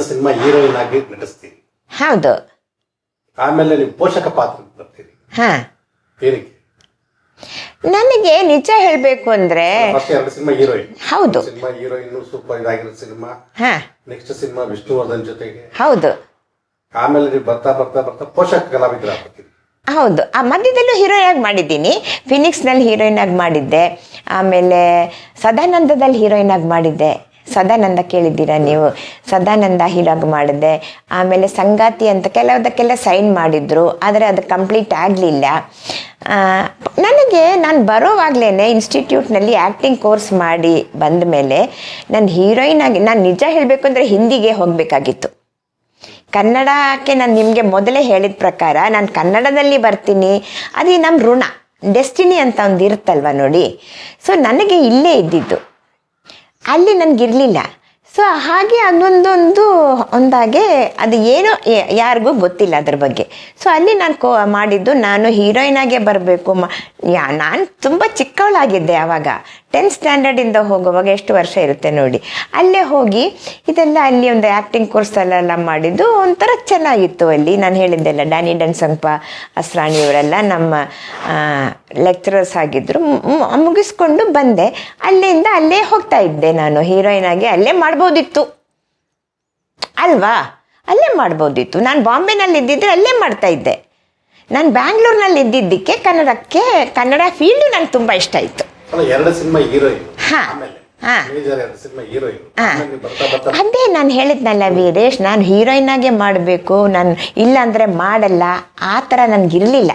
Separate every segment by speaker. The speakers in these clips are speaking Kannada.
Speaker 1: ಸಿನಿಮಾ ಹೀರೋಯಿನ್ ಆಗಿ ನಟಿಸ್ತೀರಿ
Speaker 2: ಹೌದು.
Speaker 1: ಆಮೇಲೆ ನೀವು ಪೋಷಕ ಪಾತ್ರ ಬರ್ತೀರಿ.
Speaker 2: ಹಾಂ.
Speaker 1: ಏನಕ್ಕೆ?
Speaker 2: ನನಗೆ ನಿಜ ಹೇಳಬೇಕು ಅಂದ್ರೆ
Speaker 1: ಫಸ್ಟ್ ಎರಡು ಸಿನಿಮಾ ಹೀರೋಯಿನ್.
Speaker 2: ಹೌದು.
Speaker 1: ಸಿನಿಮಾ ಹೀರೋಯಿನ್ ಸೂಪರ್ ಇದಾಗಿರೋ ಸಿನಿಮಾ.
Speaker 2: ಹಾಂ.
Speaker 1: ನೆಕ್ಸ್ಟ್ ಸಿನಿಮಾ ವಿಷ್ಣುವರ್ಧನ್ ಜೊತೆಗೆ.
Speaker 2: ಹೌದು.
Speaker 1: ಆಮೇಲೆ ನೀವು ಬರ್ತಾ ಬರ್ತಾ ಬರ್ತಾ ಪೋಷಕ ಕಲಾವಿದ್ರ ಆಗ್ತೀರಿ
Speaker 2: ಹೌದು. ಆ ಮಧ್ಯದಲ್ಲೂ ಹೀರೋಯಿನ್ ಆಗಿ ಮಾಡಿದ್ದೀನಿ. ಫಿನಿಕ್ಸ್ನಲ್ಲಿ ಹೀರೋಯಿನ್ ಆಗಿ ಮಾಡಿದ್ದೆ. ಆಮೇಲೆ ಸದಾನಂದದಲ್ಲಿ ಹೀರೋಯಿನ್ ಆಗಿ ಮಾಡಿದ್ದೆ. ಸದಾನಂದ ಕೇಳಿದ್ದೀರಾ ನೀವು? ಸದಾನಂದ ಹೀರೋಗಿ ಮಾಡಿದೆ ಆಮೇಲೆ ಸಂಗಾತಿ ಅಂತ ಕೆಲವುದಕ್ಕೆಲ್ಲ ಸೈನ್ ಮಾಡಿದ್ರು, ಆದರೆ ಅದು ಕಂಪ್ಲೀಟ್ ಆಗಲಿಲ್ಲ. ನನಗೆ ನಾನು ಬರೋವಾಗಲೇ ಇನ್ಸ್ಟಿಟ್ಯೂಟ್ನಲ್ಲಿ ಆ್ಯಕ್ಟಿಂಗ್ ಕೋರ್ಸ್ ಮಾಡಿ ಬಂದ ಮೇಲೆ ನಾನು ಹೀರೋಯಿನ್ ಆಗಿ, ನಾನು ನಿಜ ಹೇಳಬೇಕು ಅಂದರೆ ಹಿಂದಿಗೆ ಹೋಗಬೇಕಾಗಿತ್ತು. ಕನ್ನಡಕ್ಕೆ ನಾನು ನಿಮಗೆ ಮೊದಲೇ ಹೇಳಿದ ಪ್ರಕಾರ ನಾನು ಕನ್ನಡದಲ್ಲಿ ಬರ್ತೀನಿ, ಅದೇ ನಮ್ಮ ಋಣ ಡೆಸ್ಟಿನಿ ಅಂತ ಒಂದು ಇರುತ್ತಲ್ವ ನೋಡಿ. ಸೊ ನನಗೆ ಇಲ್ಲೇ ಇದ್ದಿದ್ದು. ಅಲ್ಲಿ ನನಗಿರಲಿಲ್ಲ. ಸೊ ಹಾಗೆ ಅದೊಂದೊಂದು ಒಂದಾಗೆ ಅದು ಏನೋ ಯಾರಿಗೂ ಗೊತ್ತಿಲ್ಲ ಅದ್ರ ಬಗ್ಗೆ. ಸೊ ಅಲ್ಲಿ ನಾನು ಕೋ, ಮಾಡಿದ್ದು ನಾನು ಹೀರೋಯಿನ್ ಆಗೇ ಬರಬೇಕು. ಮ, ಯಾ, ನಾನು ತುಂಬ ಚಿಕ್ಕವಳಾಗಿದ್ದೆ ಆವಾಗ ಟೆಂತ್ ಸ್ಟ್ಯಾಂಡರ್ಡಿಂದ ಹೋಗುವಾಗ ಎಷ್ಟು ವರ್ಷ ಇರುತ್ತೆ ನೋಡಿ. ಅಲ್ಲೇ ಹೋಗಿ, ಇದೆಲ್ಲ ಅಲ್ಲಿ ಒಂದು ಆ್ಯಕ್ಟಿಂಗ್ ಕೋರ್ಸ್ ಅಲ್ಲೆಲ್ಲ ಮಾಡಿದ್ದು, ಒಂಥರ ಚೆನ್ನಾಗಿತ್ತು ಅಲ್ಲಿ. ನಾನು ಹೇಳಿದ್ದೆಲ್ಲ ಡ್ಯಾನಿ ಡನ್ಸಂಪ ಅಸ್ರಾಣಿಯವರೆಲ್ಲ ನಮ್ಮ ಲೆಕ್ಚರರ್ಸ್ ಆಗಿದ್ದರು ಮುಗಿಸ್ಕೊಂಡು ಬಂದೆ. ಅಲ್ಲಿಂದ ಅಲ್ಲೇ ಹೋಗ್ತಾ ಇದ್ದೆ ನಾನು. ಹೀರೋಯಿನ್ ಆಗಿ ಅಲ್ಲೇ ಮಾಡ್ಬೋದಿತ್ತು. ಅಲ್ವಾ? ಅಲ್ಲೇ ಮಾಡ್ಬೋದಿತ್ತು. ನಾನು ಬಾಂಬೆನಲ್ಲಿ ಇದ್ದಿದ್ರೆ ಅಲ್ಲೇ ಮಾಡ್ತಾ ಇದ್ದೆ. ನಾನು ಬ್ಯಾಂಗ್ಳೂರ್ನಲ್ಲಿ ಇದ್ದಿದ್ದಕ್ಕೆ ಕನ್ನಡಕ್ಕೆ ಕನ್ನಡ ಫೀಲ್ಡು ನಂಗೆ ತುಂಬ ಇಷ್ಟ ಆಯಿತು. ಹಾಂ.
Speaker 1: ಹೀರೋಯಿನ್.
Speaker 2: ಹಾ.
Speaker 1: ಹೀರೋಯಿನ್
Speaker 2: ಅದೇ ನಾನು ಹೇಳಿದ್ನಲ್ಲ ವೀರೇಶ್ ನಾನು ಹೀರೋಯಿನಾಗೆ ಮಾಡಬೇಕು. ನಾನು ಇಲ್ಲಾಂದರೆ ಮಾಡಲ್ಲ. ಆ ಥರ ನನಗಿರಲಿಲ್ಲ.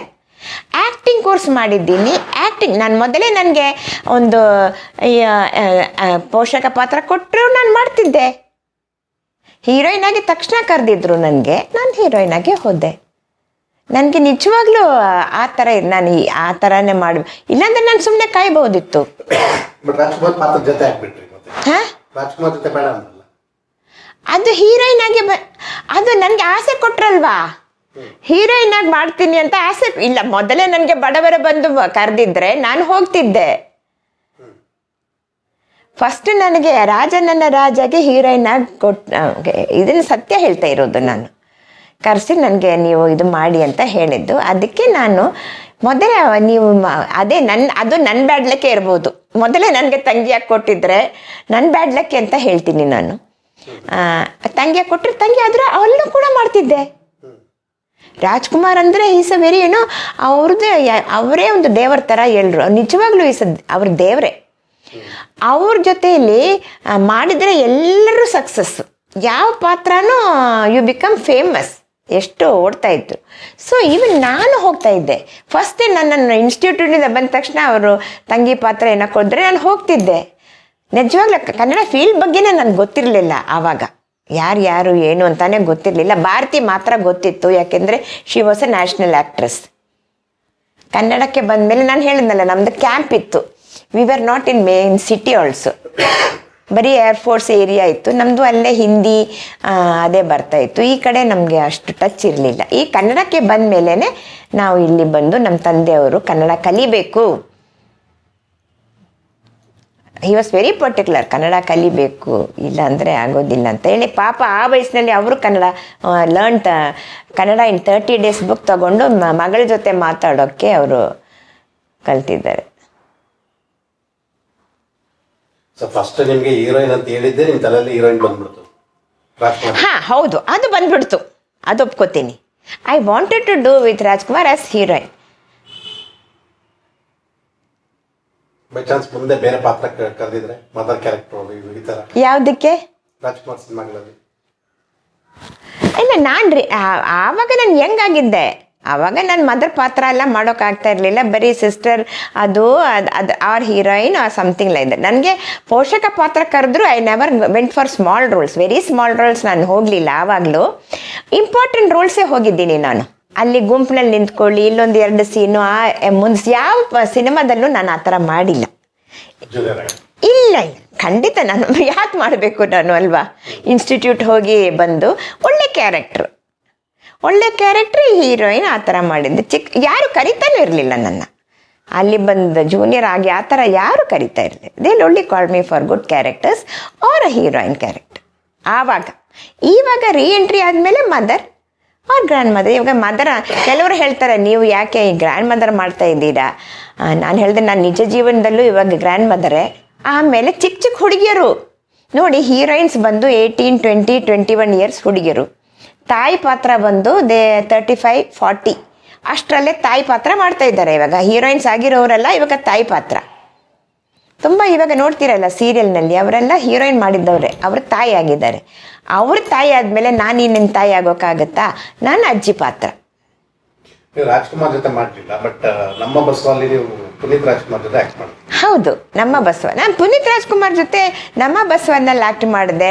Speaker 2: ಆ್ಯಕ್ಟಿಂಗ್ ಕೋರ್ಸ್ ಮಾಡಿದ್ದೀನಿ. ಆ್ಯಕ್ಟಿಂಗ್ ನಾನು ಮೊದಲೇ ನನಗೆ ಒಂದು ಪೋಷಕ ಪಾತ್ರ ಕೊಟ್ಟರು ನಾನು ಮಾಡ್ತಿದ್ದೆ. ಹೀರೋಯಿನ್ ಆಗಿ ತಕ್ಷಣ ಕರೆದಿದ್ರು ನನಗೆ. ನಾನು ಹೀರೋಯಿನ್ ಆಗಿ ಹೋದೆ. ನನಗೆ ನಿಜವಾಗ್ಲೂ ಆ ಥರ ನಾನು ಈ- ಆ ಥರನೇ ಮಾಡ ಇಲ್ಲಾಂದ್ರೆ ನಾನು ಸುಮ್ಮನೆ ಕಾಯ್ಬೋದಿತ್ತು. ಅದು ಹೀರೋಯಿನ್ ಆಗಿ ಬ ಅದು ನನಗೆ ಆಸೆ ಕೊಟ್ರಲ್ವಾ? ಹೀರೋಯಿನ್ ಆಗಿ ಮಾಡ್ತೀನಿ ಅಂತ ಆಸೆ ಇಲ್ಲ. ಮೊದಲೇ ನನಗೆ ಬಡವರ ಬಂದು ಕರೆದಿದ್ರೆ ನಾನು ಹೋಗ್ತಿದ್ದೆ. ಫಸ್ಟ್ ನನಗೆ ರಾಜ ನನ್ನ ರಾಜಗೆ ಹೀರೋಯಿನ್ ಆಗಿ ಕೊಟ್ ಇದನ್ನ ಸತ್ಯ ಹೇಳ್ತಾ ಇರೋದು ನಾನು. ಕರೆಸಿ ನನಗೆ ನೀವು ಇದು ಮಾಡಿ ಅಂತ ಹೇಳಿದ್ದು. ಅದಕ್ಕೆ ನಾನು ಮೊದಲೇ ನೀವು ಅದೇ ನನ್ನ ಅದು ನನ್ನ ಬ್ಯಾಡ್ಲಕ್ಕೆ ಇರ್ಬೋದು. ಮೊದಲೇ ನನಗೆ ತಂಗಿಯಾಗಿ ಕೊಟ್ಟಿದ್ರೆ ನನ್ನ ಬ್ಯಾಡ್ಲಕ್ಕೆ ಅಂತ ಹೇಳ್ತೀನಿ ನಾನು. ತಂಗಿಯಾಗಿ ಕೊಟ್ಟರೆ ತಂಗಿ ಆದ್ರೆ ಅಲ್ಲೂ ಕೂಡ ಮಾಡ್ತಿದ್ದೆ. ರಾಜ್ಕುಮಾರ್ ಅಂದರೆ ಈಸ್ ಅ ವೆರಿ ಏನೋ ಅವ್ರದ್ದೇ ಅವರೇ ಒಂದು ದೇವರ ಥರ ಎಲ್ಲರು ನಿಜವಾಗ್ಲೂ ಈಸ್ ಅವ್ರ ದೇವರೇ. ಅವ್ರ ಜೊತೆಯಲ್ಲಿ ಮಾಡಿದರೆ ಎಲ್ಲರೂ ಸಕ್ಸಸ್ ಯಾವ ಪಾತ್ರನೂ ಯು ಬಿಕಮ್ ಫೇಮಸ್ ಎಷ್ಟು ಓಡ್ತಾ ಇದ್ರು. ಸೊ ಇವನ್ ನಾನು ಹೋಗ್ತಾ ಇದ್ದೆ. ಫಸ್ಟ್ ನನ್ನನ್ನು ಇನ್ಸ್ಟಿಟ್ಯೂಟಿಂದ ಬಂದ ತಕ್ಷಣ ಅವರು ತಂಗಿ ಪಾತ್ರ ಏನಕ್ಕೆ ಕೊಟ್ಟರೆ ನಾನು ಹೋಗ್ತಿದ್ದೆ. ನಿಜವಾಗ್ಲೂ ಕನ್ನಡ ಫೀಲ್ಡ್ ಬಗ್ಗೆನೇ ನನಗೆ ಗೊತ್ತಿರಲಿಲ್ಲ ಆವಾಗ. ಯಾರು ಯಾರು ಏನು ಅಂತಾನೆ ಗೊತ್ತಿರಲಿಲ್ಲ. ಭಾರತಿ ಮಾತ್ರ ಗೊತ್ತಿತ್ತು, ಯಾಕೆಂದರೆ she was a national actress ಕನ್ನಡಕ್ಕೆ ಬಂದ ಮೇಲೆ ನಾನು ಹೇಳಿದ್ನಲ್ಲ, ನಮ್ದು ಕ್ಯಾಂಪ್ ಇತ್ತು. We were not in main city also ಬರೀ ಏರ್ಫೋರ್ಸ್ ಏರಿಯಾ ಇತ್ತು. ನಮ್ಮದು ಅಲ್ಲೇ ಹಿಂದಿ ಅದೇ ಬರ್ತಾ ಇತ್ತು. ಈ ಕಡೆ ನಮಗೆ ಅಷ್ಟು ಟಚ್ ಇರಲಿಲ್ಲ. ಈ ಕನ್ನಡಕ್ಕೆ ಬಂದ ನಾವು ಇಲ್ಲಿ ಬಂದು ನಮ್ಮ ತಂದೆಯವರು ಕನ್ನಡ ಕಲಿಬೇಕು. He was very particular Kannada ಕಲಿಬೇಕು ಇಲ್ಲ ಅಂದರೆ ಆಗೋದಿಲ್ಲ ಅಂತ ಹೇಳಿ ಪಾಪ ಆ ವಯಸ್ಸಿನಲ್ಲಿ ಅವರು Kannada learn Kannada in thirty days book ತಗೊಂಡು ಮಗಳ ಜೊತೆ ಮಾತಾಡೋಕ್ಕೆ ಅವರು ಕಲ್ತಿದ್ದಾರೆ.
Speaker 1: ಹಾ ಫಸ್ಟ್ ನಿಮ್ಗೆ ಹೀರೋಯಿನ್ ಅಂತ ಹೇಳಿದ್ದೆ ನಿಮ್ ತಲೆಯಲ್ಲಿ ಹೀರೋಯಿನ್ ಬಂದ್ಬಿಡ್ತು. ರಾಜ್ಕುಮಾರ್
Speaker 2: ಹಾಂ ಹೌದು. ಅದು ಬಂದ್ಬಿಡ್ತು. ಅದು ಒಪ್ಕೋತೀನಿ. I wanted to do with Rajkumar as heroine
Speaker 1: by chance ಮುಂದೆ ಬೇರೆ ಪಾತ್ರ ಕರೆದಿದ್ರೆ ಮದರ್ ಕ್ಯಾರೆಕ್ಟರ್ ಈ ತರ.
Speaker 2: ಯಾವುದಕ್ಕೆ?
Speaker 1: ರಾಜ್ಕುಮಾರ್ ಸಿನಿಮಾಗಳಲ್ಲಿ.
Speaker 2: ಇಲ್ಲ ನಾನು ರೀ ಆವಾಗ ನಾನು ಹೆಂಗಾಗಿದ್ದೆ ಆವಾಗ ನಾನು ಮದರ್ ಪಾತ್ರ ಎಲ್ಲ ಮಾಡೋಕ್ಕಾಗ್ತಾ ಇರಲಿಲ್ಲ. ಬರೀ ಸಿಸ್ಟರ್ ಅದು ಅದು ಅದು or heroine or something like that ನನಗೆ ಪೋಷಕ ಪಾತ್ರ ಕರೆದ್ರು I never went for small roles very small roles ನಾನು ಹೋಗಲಿಲ್ಲ ಆವಾಗಲೂ. ಇಂಪಾರ್ಟೆಂಟ್ ರೋಲ್ಸೇ ಹೋಗಿದ್ದೀನಿ ನಾನು. ಅಲ್ಲಿ ಗುಂಪಿನಲ್ಲಿ ನಿಂತ್ಕೊಳ್ಳಿ, ಇಲ್ಲೊಂದು ಎರಡು ಸೀನು ಆ ಮುಂದೆ ಯಾವ ಸಿನಿಮಾದಲ್ಲೂ ನಾನು ಆ ಥರ ಮಾಡಿಲ್ಲ. ಇಲ್ಲ ಇಲ್ಲ. ಖಂಡಿತ ನಾನು ಯಾಕೆ ಮಾಡಬೇಕು ನಾನು ಅಲ್ವಾ? ಇನ್ಸ್ಟಿಟ್ಯೂಟ್ ಹೋಗಿ ಬಂದು ಒಳ್ಳೆ ಕ್ಯಾರೆಕ್ಟ್ರು ಒಳ್ಳೆ ಕ್ಯಾರೆಕ್ಟ್ರ್ ಹೀರೋಯಿನ್ ಆ ಥರ ಮಾಡಿದ್ದು. ಚಿಕ್ಕ ಯಾರು ಕರಿತಾನೂ ಇರಲಿಲ್ಲ ನನ್ನ. ಅಲ್ಲಿ ಬಂದ ಜೂನಿಯರ್ ಆಗಿ ಆ ಥರ ಯಾರು ಕರಿತಾ ಇರಲಿ they ಲೊಳ್ಳಿ call me for good characters or a heroine character ಆವಾಗ, ಈವಾಗ ರೀ ಎಂಟ್ರಿ ಆದಮೇಲೆ ಮದರ್ ಅವ್ರ ಗ್ರ್ಯಾಂಡ್ ಮದರ್ ಇವಾಗ ಮದರ ಕೆಲವರು ಹೇಳ್ತಾರೆ, ನೀವು ಯಾಕೆ ಈ ಗ್ರ್ಯಾಂಡ್ ಮದರ್ ಮಾಡ್ತಾ ಇದ್ದೀರಾ? ನಾನು ಹೇಳಿದೆ, ನಾನು ನಿಜ ಜೀವನದಲ್ಲೂ ಇವಾಗ ಗ್ರ್ಯಾಂಡ್ ಮದರೇ ಆಮೇಲೆ ಚಿಕ್ಕ ಚಿಕ್ಕ ಹುಡುಗಿಯರು. ನೋಡಿ ಹೀರೋಯಿನ್ಸ್ ಬಂದು eighteen twenty twenty one years ಹುಡುಗಿಯರು. ತಾಯಿ ಪಾತ್ರ ಬಂದು ದೇ ತರ್ಟಿ ಫೈವ್ ಫಾರ್ಟಿ ಅಷ್ಟರಲ್ಲೇ ತಾಯಿ ಪಾತ್ರ ಮಾಡ್ತಾ ಇದ್ದಾರೆ. ಇವಾಗ ಹೀರೋಯಿನ್ಸ್ ಆಗಿರೋರೆಲ್ಲ ಇವಾಗ ತಾಯಿ ಪಾತ್ರ. ತುಂಬ ಇವಾಗ ನೋಡ್ತೀರಲ್ಲ ಸೀರಿಯಲ್ನಲ್ಲಿ ಅವರೆಲ್ಲ ಹೀರೋಯಿನ್ ಮಾಡಿದ್ದವ್ರೆ, ಅವ್ರ ತಾಯಿ ಆಗಿದ್ದಾರೆ ಅವ್ರ ತಾಯಿ ಆದಮೇಲೆ ನಾನು ಇನ್ನೇನು ತಾಯಿ ಆಗೋಕ್ಕಾಗತ್ತಾ? ನಾನು ಅಜ್ಜಿ ಪಾತ್ರ.
Speaker 1: ಆಕ್ಟ್
Speaker 2: ಹೌದು, ನಮ್ಮ ಬಸವ. ನಾನು ಪುನೀತ್ ರಾಜ್ಕುಮಾರ್ ಜೊತೆ ನಮ್ಮ ಬಸವನಲ್ಲಿ ಆ್ಯಕ್ಟ್ ಮಾಡಿದೆ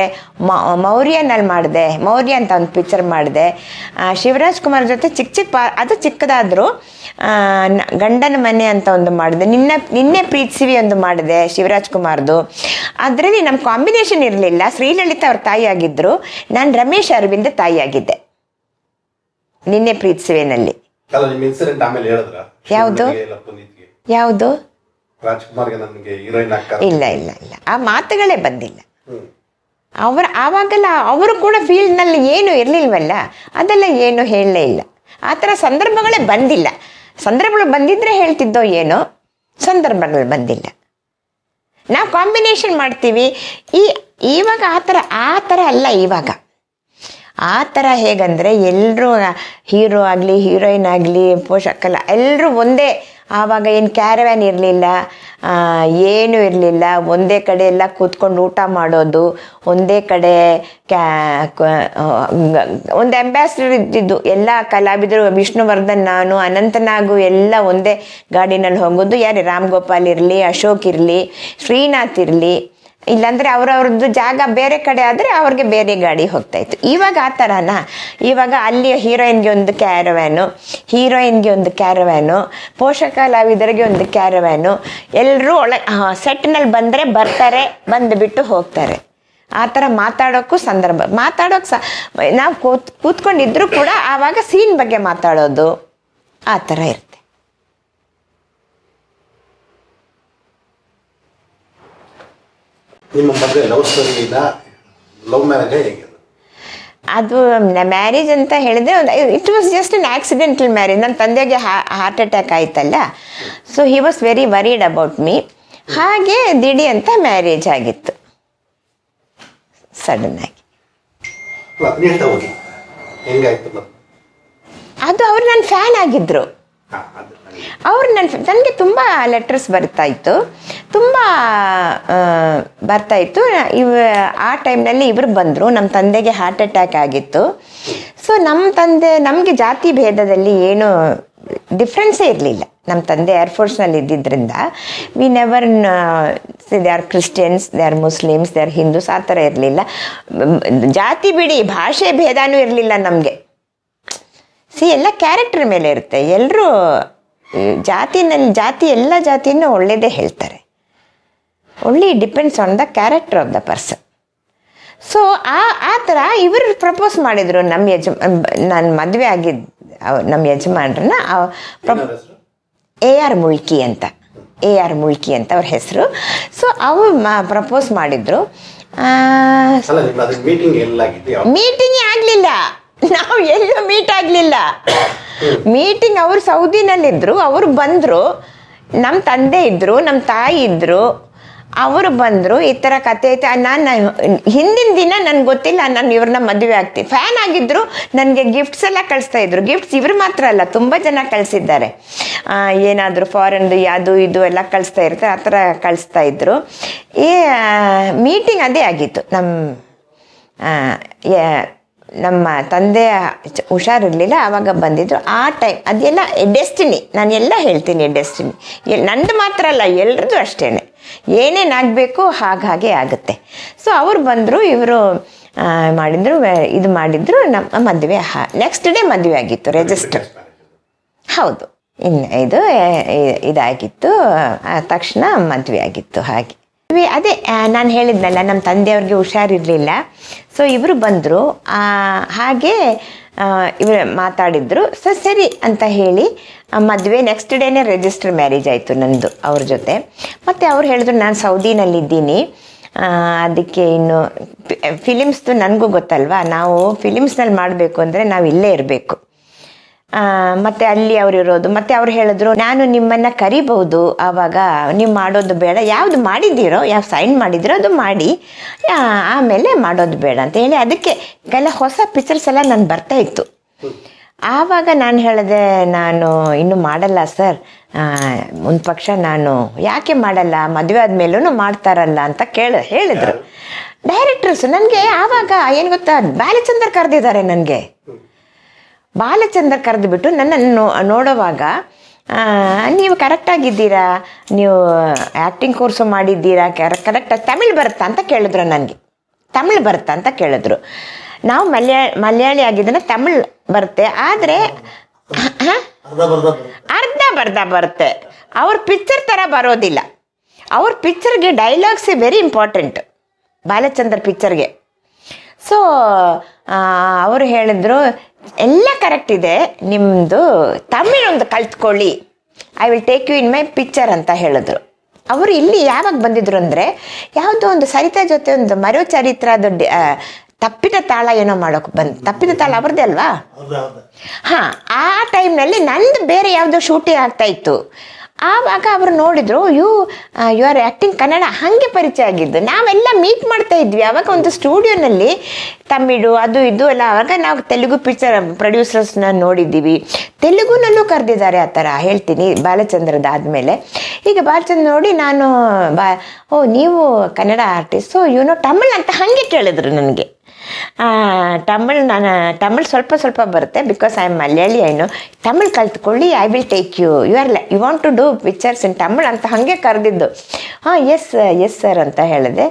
Speaker 2: ಮೌರ್ಯನಲ್ಲಿ ಮಾಡಿದೆ, ಮೌರ್ಯ ಅಂತ ಒಂದು ಪಿಕ್ಚರ್ ಮಾಡಿದೆ. ಶಿವರಾಜ್ ಕುಮಾರ್ ಜೊತೆ ಚಿಕ್ಕ ಚಿಕ್ಕ ಪಾ ಅದು ಚಿಕ್ಕದಾದರೂ ಗಂಡನ ಮನೆ ಅಂತ ಒಂದು ಮಾಡಿದೆ, ನಿನ್ನ, ನಿನ್ನೆ ಪ್ರೀತಿಸಿವಿ ಒಂದು ಮಾಡಿದೆ ಶಿವರಾಜ್ ಕುಮಾರ್ದು. ಅದರಲ್ಲಿ ನಮ್ಮ ಕಾಂಬಿನೇಷನ್ ಇರಲಿಲ್ಲ, ಶ್ರೀಲಲಿತಾ ಅವ್ರ ತಾಯಿ ಆಗಿದ್ದರು ನಾನು ರಮೇಶ್ ಅರವಿಂದ ತಾಯಿ ಆಗಿದ್ದೆ, ನಿನ್ನೆ ಪ್ರೀತಿಸುವೆನಲ್ಲಿ.
Speaker 1: ಅಲ್ಲ ನಿಮ್ಮ ಇನ್ಸಿಡೆಂಟ್ ಆಮೇಲೆ ಹೇಳಿದ್ರ?
Speaker 2: ಯಾವ್ದು?
Speaker 1: ರಾಜ್ಕುಮಾರ್ಗೆ ನನಗೆ ಹೀರೋಯಿನ್ ಆಗ್ತಾರೆ
Speaker 2: ಇಲ್ಲ ಇಲ್ಲ ಇಲ್ಲ. ಆ ಮಾತುಗಳೇ ಬಂದಿಲ್ಲ. ಅವರ ಆವಾಗೆಲ್ಲ ಅವರು ಕೂಡ ಫೀಲ್ಡ್ನಲ್ಲಿ ಏನು ಇರಲಿಲ್ವಲ್ಲ ಅದೆಲ್ಲ ಏನು ಹೇಳಲೇ ಇಲ್ಲ. ಆ ಥರ ಸಂದರ್ಭಗಳೇ ಬಂದಿಲ್ಲ. ಸಂದರ್ಭಗಳು ಬಂದಿದ್ರೆ ಹೇಳ್ತಿದ್ದೋ ಏನೋ ಸಂದರ್ಭಗಳು ಬಂದಿಲ್ಲ. ನಾವು ಕಾಂಬಿನೇಷನ್ ಮಾಡ್ತೀವಿ. ಈ ಇವಾಗ ಆ ಥರ ಆ ಥರ ಅಲ್ಲ ಇವಾಗ. ಆ ಥರ ಹೇಗಂದರೆ ಎಲ್ಲರೂ ಹೀರೋ ಆಗಲಿ ಹೀರೋಯಿನ್ ಆಗಲಿ, ಪೋಷಕಲ್ಲ ಎಲ್ಲರೂ ಒಂದೇ. ಆವಾಗ ಏನು ಕ್ಯಾರವ್ಯಾನ್ ಇರಲಿಲ್ಲ ಏನೂ ಇರಲಿಲ್ಲ. ಒಂದೇ ಕಡೆ ಎಲ್ಲ ಕೂತ್ಕೊಂಡು ಊಟ ಮಾಡೋದು, ಒಂದೇ ಕಡೆ ಕ್ಯಾ ಒಂದು ಅಂಬ್ಯಾಸ್ಡರ್ ಇದ್ದಿದ್ದು. ಎಲ್ಲ ಕಲಾವಿದರು, ವಿಷ್ಣುವರ್ಧನ್ ನಾನು, ಅನಂತನಾಗು ಎಲ್ಲ ಒಂದೇ ಗಾಡಿನಲ್ಲಿ ಹೋಗೋದು. ಯಾರೇ, ರಾಮ್ ಗೋಪಾಲ್ ಇರಲಿ, ಅಶೋಕ್ ಇರಲಿ, ಶ್ರೀನಾಥ್ ಇರಲಿ ಇಲ್ಲಾಂದ್ರೆ ಅವ್ರವ್ರದ್ದು ಜಾಗ ಬೇರೆ ಕಡೆ ಆದರೆ ಅವ್ರಿಗೆ ಬೇರೆ ಗಾಡಿ ಹೋಗ್ತಾ ಇತ್ತು. ಇವಾಗ ಆ ಥರನ ಇವಾಗ ಅಲ್ಲಿ ಹೀರೋಯಿನ್ಗೆ ಒಂದು ಕ್ಯಾರವ್ಯಾನು, ಹೀರೋಯಿನ್ಗೆ ಒಂದು ಕ್ಯಾರವ್ಯಾನು, ಪೋಷಕ ಕಲಾವಿದರಿಗೆ ಒಂದು ಕ್ಯಾರವ್ಯಾನು. ಎಲ್ಲರೂ ಒಳ ಸೆಟ್ನಲ್ಲಿ ಬಂದರೆ ಬರ್ತಾರೆ, ಬಂದುಬಿಟ್ಟು ಹೋಗ್ತಾರೆ. ಆ ಥರ ಮಾತಾಡೋಕ್ಕೂ ಸಂದರ್ಭ. ಮಾತಾಡೋಕೆ ಸ, ನಾವು ಕೂತ್, ಕೂತ್ಕೊಂಡಿದ್ರು ಕೂಡ ಆವಾಗ ಸೀನ್ ಬಗ್ಗೆ ಮಾತಾಡೋದು ಆ ಥರ ಇರುತ್ತೆ.
Speaker 1: ನಿಮ್ಮ ಮದುವೆ ಲವ್ ಲವ್ ಮ್ಯಾರೇಜ್ ಹೇಗೆ ಅದು?
Speaker 2: ಮ್ಯಾರೇಜ್ ಅಂತ ಹೇಳಿದ್ರೆ it was just an accidental marriage ನನ್ನ ತಂದೆಗೆ ಹಾರ್ಟ್ ಅಟ್ಯಾಕ್ ಆಯ್ತಲ್ಲ. So he was very worried about me ಹಾಗೆ ದಿಢಿ ಅಂತ ಮ್ಯಾರೇಜ್ ಆಗಿತ್ತು. ಸಡನ್ ಆಗಿ. ಅದು ಅವ್ರು ನನ್ನ ಫ್ಯಾನ್ ಆಗಿದ್ರು. ಅವ್ರು ನನ್ನ ನನಗೆ ತುಂಬ ಲೆಟರ್ಸ್ ಬರ್ತಾ ಇತ್ತು. ತುಂಬ ಬರ್ತಾಯಿತ್ತು ಇವ, ಆ ಟೈಮ್ನಲ್ಲಿ ಇವರು ಬಂದರು. ನಮ್ಮ ತಂದೆಗೆ ಹಾರ್ಟ್ ಅಟ್ಯಾಕ್ ಆಗಿತ್ತು. ಸೊ ನಮ್ಮ ತಂದೆ, ನಮಗೆ ಜಾತಿ ಭೇದದಲ್ಲಿ ಏನು ಡಿಫ್ರೆನ್ಸೇ ಇರಲಿಲ್ಲ. ನಮ್ಮ ತಂದೆ ಏರ್ಫೋರ್ಸ್ನಲ್ಲಿ ಇದ್ದಿದ್ದರಿಂದ we never they are Christians they are Muslims they are Hindus ಆ ಥರ ಇರಲಿಲ್ಲ. ಜಾತಿ ಬಿಡಿ, ಭಾಷೆ ಭೇದನೂ ಇರಲಿಲ್ಲ ನಮಗೆ. ಸಿ ಎಲ್ಲ ಕ್ಯಾರೆಕ್ಟರ್ ಮೇಲೆ ಇರುತ್ತೆ. ಎಲ್ಲರೂ ಜಾತಿನಲ್ಲಿ ಜಾತಿ ಎಲ್ಲ ಜಾತಿಯನ್ನು ಒಳ್ಳೆಯದೇ ಹೇಳ್ತಾರೆ. ಒಳ್ಳೆ depends on the character of the person so ಆ ಆ ಥರ ಇವರು ಪ್ರಪೋಸ್ ಮಾಡಿದರು ನಮ್ಮ ಯಜ ನಾನು ಮದುವೆ ಆಗಿದ್ದ ನಮ್ಮ ಯಜಮಾನ್ರನ್ನ ಎ ಆರ್ ಮುಳ್ಕಿ ಅಂತ. ಎ ಆರ್ ಮುಳ್ಕಿ ಅಂತ ಅವ್ರ ಹೆಸರು. ಸೊ ಅವರು ಪ್ರಪೋಸ್ ಮಾಡಿದರು.
Speaker 1: ಮೀಟಿಂಗ್
Speaker 2: ಆಗಲಿಲ್ಲ. ನಾವು ಎಲ್ಲೂ ಮೀಟ್ ಆಗಲಿಲ್ಲ. ಮೀಟಿಂಗ್ ಅವರು ಸೌದಿನಲ್ಲಿದ್ದರು ಅವರು ಬಂದರು. ನಮ್ಮ ತಂದೆ ಇದ್ದರು ನಮ್ಮ ತಾಯಿ ಇದ್ದರು ಅವರು ಬಂದರು, ಈ ಥರ ಕತೆ ಐತೆ. ನಾನು ಹಿಂದಿನ ದಿನ ನನಗೆ ಗೊತ್ತಿಲ್ಲ, ನಾನು ಇವ್ರನ್ನ ಮದುವೆ ಆಗ್ತೀನಿ ಫ್ಯಾನ್ ಆಗಿದ್ದರು ನನಗೆ ಗಿಫ್ಟ್ಸ್ ಎಲ್ಲ ಕಳಿಸ್ತಾ ಇದ್ರು. ಗಿಫ್ಟ್ಸ್ ಇವರು ಮಾತ್ರ ಅಲ್ಲ, ತುಂಬ ಜನ ಕಳಿಸಿದ್ದಾರೆ. ಏನಾದರೂ ಫಾರಿನ್ದು ಯಾವುದು, ಇದು ಎಲ್ಲ ಕಳಿಸ್ತಾ ಇರ್ತಾರೆ ಆ ಥರ ಕಳಿಸ್ತಾ ಇದ್ದರು ಈ ಮೀಟಿಂಗ್ ಅದೇ ಆಗಿತ್ತು. ನಮ್ಮ ನಮ್ಮ ತಂದೆ ಹುಷಾರಿರಲಿಲ್ಲ ಆವಾಗ ಬಂದಿದ್ದರು ಆ ಟೈಮ್ ಅದೆಲ್ಲ ಡೆಸ್ಟಿನಿ ನಾನು ಎಲ್ಲ ಹೇಳ್ತೀನಿ ಡೆಸ್ಟಿನಿ ಎಲ್ ನಂದು ಮಾತ್ರ ಅಲ್ಲ ಎಲ್ರದ್ದು ಅಷ್ಟೇ ಏನೇನಾಗಬೇಕು ಹಾಗೆ ಆಗುತ್ತೆ. ಸೊ ಅವ್ರು ಬಂದರು ಇವರು ಮಾಡಿದ್ರು ಇದು ಮಾಡಿದ್ರು ನಮ್ಮ ಮದುವೆ ಹಾ ನೆಕ್ಸ್ಟ್ ಡೇ ಮದುವೆ ಆಗಿತ್ತು ರಿಜಿಸ್ಟರ್ ಹೌದು. ಇನ್ನು ಇದು ಇದಾಗಿತ್ತು ತಕ್ಷಣ ಮದುವೆ ಆಗಿತ್ತು ಹಾಗೆ. ಅದೇ ನಾನು ಹೇಳಿದ್ನಲ್ಲ ನಮ್ಮ ತಂದೆಯವ್ರಿಗೆ ಹುಷಾರಿರಲಿಲ್ಲ. ಸೊ ಇವರು ಬಂದರು. ಹಾಗೆ ಇವರು ಮಾತಾಡಿದ್ರು. ಸೊ ಸರಿ ಅಂತ ಹೇಳಿ ಮದುವೆ ನೆಕ್ಸ್ಟ್ ಡೇನೇ ರಿಜಿಸ್ಟರ್ ಮ್ಯಾರೇಜ್ ಆಯಿತು ನಂದು, ಅವ್ರ ಜೊತೆ. ಮತ್ತು ಅವ್ರು ಹೇಳಿದ್ರು, ನಾನು ಸೌದಿನಲ್ಲಿದ್ದೀನಿ. ಅದಕ್ಕೆ ಇನ್ನು ಫಿಲಿಮ್ಸ್ದು ನನಗೂ ಗೊತ್ತಲ್ವಾ? ನಾವು ಫಿಲಿಮ್ಸ್ನಲ್ಲಿ ಮಾಡಬೇಕು ಅಂದರೆ ನಾವು ಇಲ್ಲೇ ಇರಬೇಕು. ಮತ್ತು ಅಲ್ಲಿ ಅವ್ರು ಇರೋದು. ಮತ್ತೆ ಅವ್ರು ಹೇಳಿದ್ರು, ನಾನು ನಿಮ್ಮನ್ನ ಕರಿಬಹುದು. ಆವಾಗ ನೀವು ಮಾಡೋದು ಬೇಡ. ಯಾವ್ದು ಮಾಡಿದ್ದೀರೋ, ಯಾವ ಸೈನ್ ಮಾಡಿದಿರೋ ಅದು ಮಾಡಿ. ಆಮೇಲೆ ಮಾಡೋದು ಬೇಡ. ಅಂತ ಹೇಳಿ ಅದಕ್ಕೆ ಕೆಲ ಹೊಸ ಪಿಕ್ಚರ್ಸ್ ಎಲ್ಲ ನಾನು ಬರ್ತಾ ಇತ್ತು. ಆವಾಗ ನಾನು ಹೇಳಿದೆ, ನಾನು ಇನ್ನು ಮಾಡಲ್ಲ ಸರ್. ಒಂದು ಪಕ್ಷ ನಾನು ಯಾಕೆ ಮಾಡಲ್ಲ? ಮದುವೆ ಆದಮೇಲೂ ಮಾಡ್ತಾರಲ್ಲ ಅಂತ ಕೇಳ, ಹೇಳಿದರು. ಡೈರೆಕ್ಟರ್ಸ್ ನನಗೆ ಆವಾಗ ಏನು ಗೊತ್ತಾ, ಬಾಲಚಂದ್ರ ಕರೆದಿದ್ದಾರೆ ನನಗೆ. ಬಾಲಚಂದ್ರ ಕರೆದುಬಿಟ್ಟು ನನ್ನನ್ನು ನೋ- ನೋಡುವಾಗ ನೀವು ಕರೆಕ್ಟಾಗಿದ್ದೀರಾ ನೀವು ಆ್ಯಕ್ಟಿಂಗ್ ಕೋರ್ಸು ಮಾಡಿದ್ದೀರಾ? ಕರೆಕ್ಟ್ ತಮಿಳು ಬರುತ್ತಾ ಅಂತ ಕೇಳಿದ್ರು ನನಗೆ. ತಮಿಳು ಬರುತ್ತಾ ಅಂತ ಕೇಳಿದ್ರು. ನಾವು ಮಲಯಾ ಮಲಯಾಳಿ ಆಗಿದ್ದನ್ನ ತಮಿಳ್ ಬರುತ್ತೆ. ಆದರೆ
Speaker 3: ಅರ್ಧ ಬರ್ಧ ಬರುತ್ತೆ.
Speaker 2: ಅವ್ರ ಪಿಕ್ಚರ್ ಥರ ಬರೋದಿಲ್ಲ. ಅವ್ರ ಪಿಕ್ಚರ್ಗೆ ಡೈಲಾಗ್ಸ್ ವೆರಿ ಇಂಪಾರ್ಟೆಂಟ್ ಬಾಲಚಂದ್ರ ಪಿಕ್ಚರ್ಗೆ ಸೊ ಅವರು ಹೇಳಿದ್ರು ಎಲ್ಲ ಕರೆಕ್ಟ್ ಇದೆ. ನಿಮ್ಮದು ತಮಿಳೊಂದು ಕಲ್ತ್ಕೊಳ್ಳಿ. I will take you in my picture ಅಂತ ಹೇಳಿದ್ರು. ಅವರು ಇಲ್ಲಿ ಯಾವಾಗ ಬಂದಿದ್ರು ಅಂದರೆ ಯಾವುದೋ ಒಂದು ಸರಿತಾ ಜೊತೆ ಒಂದು ಮರೋ ಚರಿತ್ರ ಅದು ತಪ್ಪಿದ ತಾಳ ಏನೋ ಮಾಡೋಕೆ ಬಂದು ತಪ್ಪಿದ ತಾಳ ಅವ್ರದ್ದೇ ಅಲ್ವಾ? ಹಾಂ ಆ ಟೈಮ್ನಲ್ಲಿ ನಂದು ಬೇರೆ ಯಾವುದೋ ಶೂಟಿಂಗ್ ಆಗ್ತಾ ಇತ್ತು. ಆವಾಗ ಅವರು ನೋಡಿದ್ರು, you you are acting Kannada, ಹಾಗೆ ಪರಿಚಯ ಆಗಿದ್ದು. ನಾವೆಲ್ಲ ಮೀಟ್ ಮಾಡ್ತಾ ಇದ್ವಿ. ಆವಾಗ ಒಂದು ಸ್ಟುಡಿಯೋನಲ್ಲಿ ತಮಿಳು, ಅದು ಇದು ಎಲ್ಲ ಆವಾಗ ನಾವು ತೆಲುಗು ಪಿಕ್ಚರ್ ಪ್ರೊಡ್ಯೂಸರ್ಸ್ನ ನೋಡಿದ್ದೀವಿ. ತೆಲುಗುನಲ್ಲೂ ಕರೆದಿದ್ದಾರೆ ಆ ಥರ, ಹೇಳ್ತೀನಿ, ಬಾಲಚಂದ್ರದ ಆದಮೇಲೆ. ಈಗ ಬಾಲಚಂದ್ರ ನೋಡಿ ನಾನು ಬಾ, ಓ, ನೀವು ಕನ್ನಡ ಆರ್ಟಿಸ್ಟು ನೋ ತಮಿಳ್ ಅಂತ ಹಾಗೆ ಕೇಳಿದ್ರು ನನಗೆ. ತಮಿಳ್ ನಾನು ತಮಿಳ್ ಸ್ವಲ್ಪ ಸ್ವಲ್ಪ ಬರುತ್ತೆ because I am Malayali ಐನು Tamil ಕಲ್ತ್ಕೊಳ್ಳಿ I will take you you are you want to do pictures in Tamil ಅಂತ ಹಾಗೆ ಕರೆದಿದ್ದು. ಹಾಂ ಎಸ್ ಎಸ್ ಸರ್ ಅಂತ ಹೇಳಿದೆ.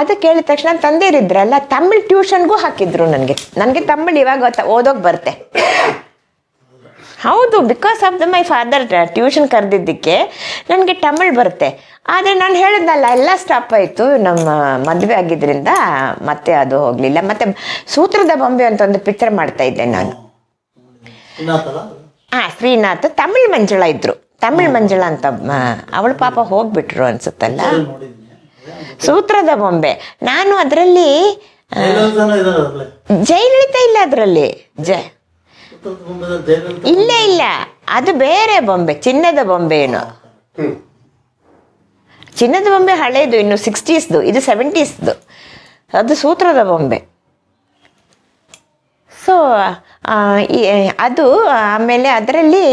Speaker 2: ಅದು ಕೇಳಿದ ತಕ್ಷಣ ತಂದೆಯರಿದ್ರಲ್ಲ, ತಮಿಳ್ ಟ್ಯೂಷನ್ಗೂ ಹಾಕಿದ್ರು ನನಗೆ. ನನಗೆ ತಮಿಳ್ ಇವಾಗ ಗೊತ್ತಾ, ಓದೋಕೆ ಬರುತ್ತೆ. ಹೌದು because of the my father tuition ಕರೆದಿದ್ದಕ್ಕೆ, ನನಗೆ ತಮಿಳ್ ಬರುತ್ತೆ. ಆದರೆ ನಾನು ಹೇಳಿದ್ನಲ್ಲ ಎಲ್ಲ ಸ್ಟಾಪ್ ಆಯಿತು ನಮ್ಮ ಮದುವೆ ಆಗಿದ್ದರಿಂದ ಮತ್ತೆ ಅದು ಹೋಗಲಿಲ್ಲ. ಮತ್ತು ಸೂತ್ರದ ಬೊಂಬೆ ಅಂತ ಒಂದು ಪಿಕ್ಚರ್ ಮಾಡ್ತಾ ಇದ್ದೆ ನಾನು. ಹಾಂ ಶ್ರೀನಾಥ್. ತಮಿಳ್ ಮಂಜುಳ ಇದ್ದರು ತಮಿಳ್ ಮಂಜುಳ ಅಂತ ಅವಳು ಪಾಪ ಹೋಗ್ಬಿಟ್ರು ಅನ್ಸುತ್ತಲ್ಲ? ಸೂತ್ರದ ಬೊಂಬೆ. ನಾನು ಅದರಲ್ಲಿ ಜಯಲಲಿತಾ ಇಲ್ಲ ಅದರಲ್ಲಿ. ಜ
Speaker 3: ಉತ್ತರ ಕುಟುಂಬದ ಜಯಲಲಿತಾ
Speaker 2: ಇಲ್ಲ ಇಲ್ಲ. ಅದು ಬೇರೆ ಬೊಂಬೆ ಚಿನ್ನದ ಬೊಂಬೆ ಏನು. ಚಿನ್ನದ ಬೊಂಬೆ ಹಳೇದು, ಇನ್ನು ಸಿಕ್ಸ್ಟೀಸ್ದು ಇದು ಸೆವೆಂಟೀಸ್ದು ಅದು ಸೂತ್ರದ ಬೊಂಬೆ. ಸೊ ಅದು, ಆಮೇಲೆ ಅದರಲ್ಲಿ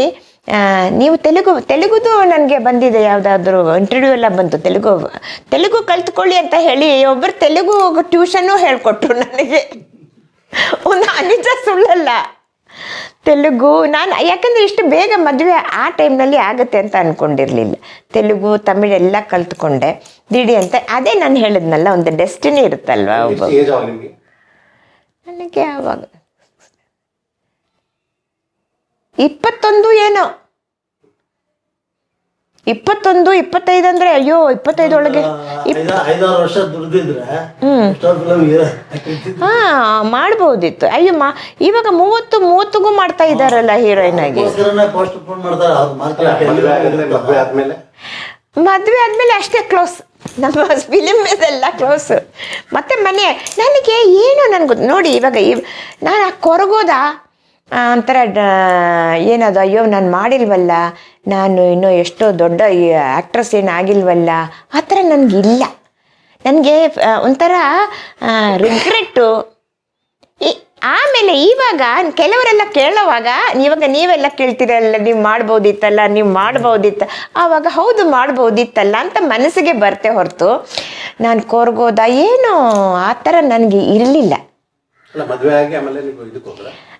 Speaker 2: ನೀವು ತೆಲುಗು, ತೆಲುಗುದು ನನಗೆ ಬಂದಿದೆ ಯಾವುದಾದ್ರೂ ಇಂಟರ್ವ್ಯೂ ಎಲ್ಲ ಬಂತು, ತೆಲುಗು ತೆಲುಗು ಕಲ್ತ್ಕೊಳ್ಳಿ ಅಂತ ಹೇಳಿ ಒಬ್ಬರು ತೆಲುಗು ಟ್ಯೂಷನ್ನು ಹೇಳ್ಕೊಟ್ರು ನನಗೆ. ಒಂದು ಅನಿಜ ಸುಳ್ಳಲ್ಲ. ತೆಲುಗು ನಾನು ಯಾಕಂದರೆ ಇಷ್ಟು ಬೇಗ ಮದುವೆ ಆ ಟೈಮ್ನಲ್ಲಿ ಆಗುತ್ತೆ ಅಂತ ಅಂದ್ಕೊಂಡಿರಲಿಲ್ಲ ತೆಲುಗು ತಮಿಳ್ ಎಲ್ಲ ಕಲ್ತ್ಕೊಂಡೆ. ದಿಢಿ ಅಂತ ಅದೇ ನಾನು ಹೇಳಿದ್ನಲ್ಲ ಒಂದು ಡೆಸ್ಟಿನಿ ಇರುತ್ತಲ್ವ ಒಬ್ಬ. ನನಗೆ ಯಾವಾಗ? ಇಪ್ಪತ್ತೊಂದು ಏನೋ. ಇಪ್ಪತ್ತೊಂದು ಇಪ್ಪತ್ತೈದು ಅಂದ್ರೆ ಅಯ್ಯೋ ಇಪ್ಪತ್ತೈದು ಒಳಗೆ
Speaker 3: ಐದಾರು ವರ್ಷ ದುಡ್ದಿದ್ರೆ
Speaker 2: ಹಾ ಮಾಡ್ಬೋದಿತ್ತು. ಅಯ್ಯೋ ಮಾ ಇವಾಗ ಮೂವತ್ತು ಮೂವತ್ತಿಗೂ ಮಾಡ್ತಾ ಇದ್ದಾರಲ್ಲ ಹೀರೋಯಿನ್ ಆಗಿ.
Speaker 1: ಮದ್ವೆ ಆದ್ಮೇಲೆ
Speaker 2: ಅಷ್ಟೇ ಕ್ಲೋಸ್ ನಮ್ಮ ಫಿಲಿಮ್ ಎಲ್ಲ ಕ್ಲೋಸ್ ಮತ್ತೆ ಮನೆ ನನಗೆ ಏನು ನನಗೆ ನೋಡಿ ಇವಾಗ ಇವ್ ನಾನು ಆ ಕೊರಗೋದ ಒಂಥರ ಏನದು, ಅಯ್ಯೋ, ನಾನು ಮಾಡಿಲ್ವಲ್ಲ, ನಾನು ಇನ್ನೂ ಎಷ್ಟೋ ದೊಡ್ಡ ಆ್ಯಕ್ಟ್ರೆಸ್ ಏನು ಆಗಿಲ್ವಲ್ಲ, ಆ ಥರ ನನಗಿಲ್ಲ. ನನಗೆ ಒಂಥರ ರಿಗ್ರೆಟ್ಟು ಈ- ಆಮೇಲೆ ಇವಾಗ ಕೆಲವರೆಲ್ಲ ಕೇಳೋವಾಗ, ಇವಾಗ ನೀವೆಲ್ಲ ಕೇಳ್ತೀರಲ್ಲ, ನೀವು ಮಾಡ್ಬೋದಿತ್ತಲ್ಲ, ನೀವು ಮಾಡ್ಬೋದಿತ್ತ, ಆವಾಗ ಹೌದು ಮಾಡ್ಬೋದಿತ್ತಲ್ಲ ಅಂತ ಮನಸ್ಸಿಗೆ ಬರ್ತೆ ಹೊರತು, ನಾನು ಕೋರ್ಗೋದ, ಏನು ಆ ಥರ ನನಗೆ ಇರಲಿಲ್ಲ.